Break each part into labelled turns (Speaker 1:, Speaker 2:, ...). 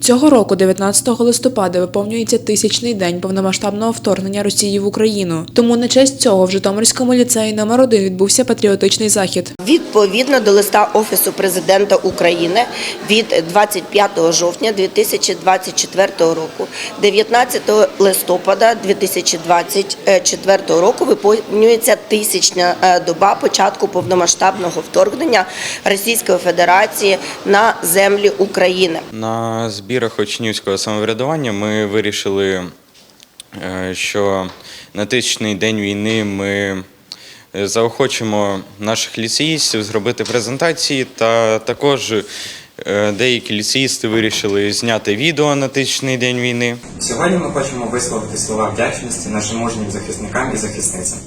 Speaker 1: Цього року, 19 листопада, виповнюється тисячний день повномасштабного вторгнення Росії в Україну. Тому на честь цього в Житомирському ліцеї номер 1 відбувся патріотичний захід.
Speaker 2: Відповідно до листа Офісу президента України від 25 жовтня 2024 року, 19 листопада 2024 року виповнюється тисячна е, доба початку повномасштабного вторгнення Російської Федерації на землі України.
Speaker 3: На збірах учнівського самоврядування ми вирішили, е, що на тисячний день війни ми е, заохочимо наших ліцеїстів зробити презентації, та також е, деякі ліцеїсти вирішили зняти відео на тисячний день війни.
Speaker 4: Сьогодні ми хочемо висловити слова вдячності нашим мужнім захисникам і захисницям.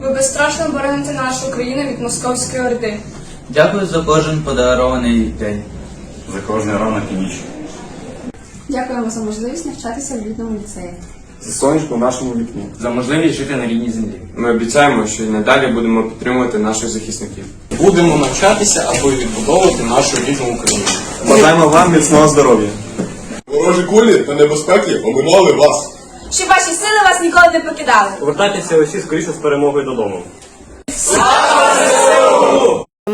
Speaker 5: Ви безстрашно бороните нашу країну від московської орди.
Speaker 6: Дякую за кожен подарований день.
Speaker 7: за кожний ранок і ніч.
Speaker 8: Дякуємо за можливість навчатися в рідному ліцеї.
Speaker 9: за сонечко в нашому вікні.
Speaker 4: За можливість жити на рідній землі.
Speaker 9: Ми обіцяємо, що і надалі будемо підтримувати наших захисників.
Speaker 10: Будемо навчатися, аби відбудовувати нашу рідну Україну.
Speaker 9: Бажаємо вам міцного здоров'я.
Speaker 11: Ворожі кулі та небезпеки оминали вас.
Speaker 5: Щоб ваші сили вас ніколи не покидали.
Speaker 10: Повертайтеся усі скоріше з перемогою додому.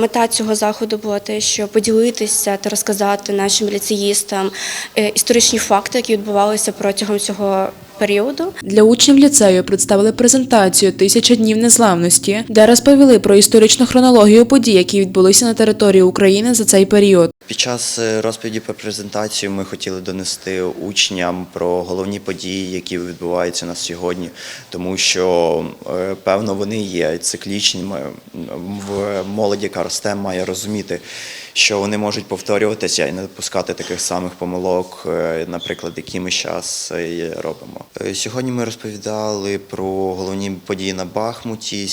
Speaker 12: Мета цього заходу була те, що поділитися та розказати нашим ліцеїстам е, історичні факти, які відбувалися протягом цього періоду.
Speaker 1: Для учнів ліцею представили презентацію «Тисяча днів незламності, де розповіли про історичну хронологію подій, які відбулися на території України за цей період.
Speaker 13: Під час е, розповіді про презентацію ми хотіли донести учням про головні події, які відбуваються на сьогодні, тому що е, певно вони є циклічними. В молоді, яка росте, має розуміти, що вони можуть повторюватися і не допускати таких самих помилок, е, наприклад, які ми зараз робимо. Сьогодні ми розповідали про головні події на Бахмуті,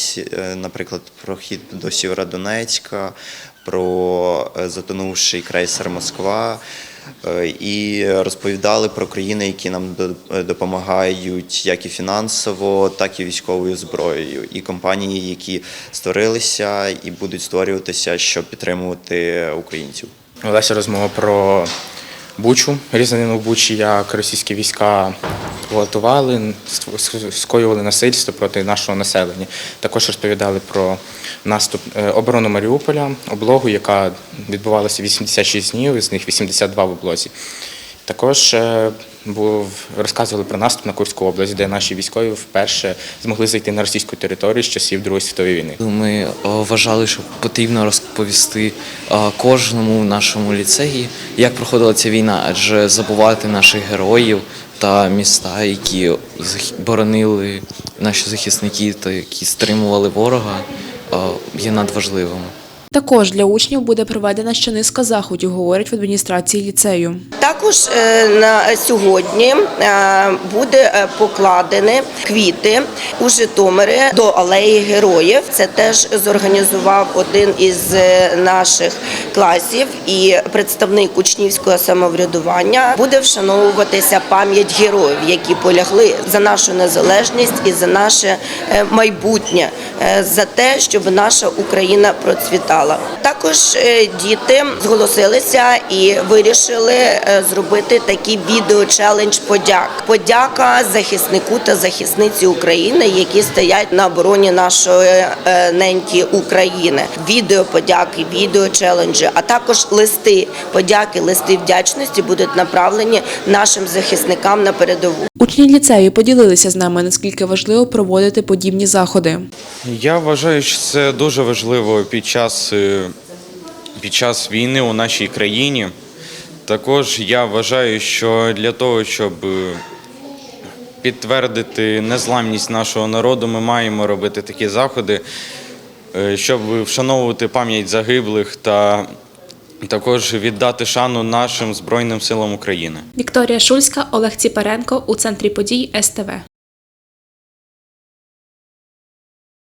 Speaker 13: наприклад, про хід до Сєвєродонецька, про е, затонувший крейсер Москва. е, І розповідали про країни, які нам е, допомагають як і фінансово, так і військовою зброєю, і компанії, які створилися і будуть створюватися, щоб підтримувати українців.
Speaker 14: Велася розмова про Бучу, різанину в Бучі, як російські війська ст- скоювали насильство проти нашого населення. Також розповідали про наступ е, оборону Маріуполя, облогу, яка відбувалася 86 днів, із них 82 в облозі. Також е, був розказували про наступ на Курську область, де наші військові вперше змогли зайти на російську територію з часів Другої світової війни.
Speaker 6: Ми е, вважали, що потрібно розповісти кожному нашому ліцеї, як проходила ця війна, адже забувати наших героїв та міста, які боронили наші захисники та які стримували ворога, є надважливими.
Speaker 1: Також для учнів буде проведена ще низка заходів, говорять в адміністрації ліцею.
Speaker 2: Також е, на сьогодні е, буде е, покладені квіти у Житомирі до алеї героїв. Це теж зорганізував один із наших класів і представник учнівського самоврядування. Буде вшановуватися пам'ять героїв, які полягли за нашу незалежність і за наше майбутнє, за те, щоб наша Україна процвітала. Також е, діти зголосилися і вирішили е, зробити такий відео-челендж подяк. Подяка захиснику та захисниці України, які стоять на обороні нашої е, неньки України. Відео подяки, відео челенджі, а також листи подяки, листи вдячності будуть направлені нашим захисникам на передову.
Speaker 1: Учні ліцею поділилися з нами, наскільки важливо проводити подібні заходи.
Speaker 3: Я вважаю, що це дуже важливо під час, під час війни у нашій країні. Також я вважаю, що для того, щоб е, підтвердити незламність нашого народу, ми маємо робити такі заходи, е, щоб вшановувати пам'ять загиблих та також віддати шану нашим Збройним силам України.
Speaker 1: Вікторія Шульська, Олег Ціпаренко у центрі подій СТВ.